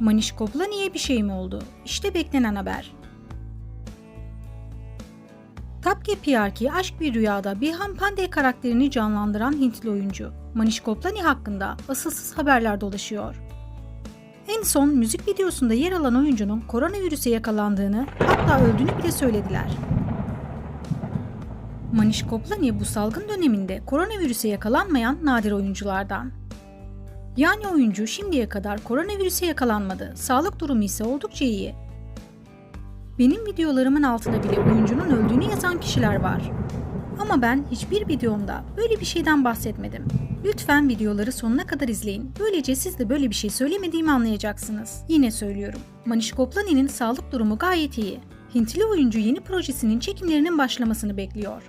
Maniş Koplani'ye bir şey mi oldu? İşte beklenen haber. Tapke PRK Aşk Bir Rüyada Bihan Pandey karakterini canlandıran Hintli oyuncu Manish Koplani hakkında asılsız haberler dolaşıyor. En son müzik videosunda yer alan oyuncunun koronavirüse yakalandığını hatta öldüğünü bile söylediler. Manish Koplani bu salgın döneminde koronavirüse yakalanmayan nadir oyunculardan. Yani oyuncu şimdiye kadar koronavirüse yakalanmadı, sağlık durumu ise oldukça iyi. Benim videolarımın altına bile oyuncunun öldüğünü yazan kişiler var. Ama ben hiçbir videomda böyle bir şeyden bahsetmedim. Lütfen videoları sonuna kadar izleyin. Böylece siz de böyle bir şey söylemediğimi anlayacaksınız. Yine söylüyorum. Manish Koplani'nin sağlık durumu gayet iyi. Hintli oyuncu yeni projesinin çekimlerinin başlamasını bekliyor.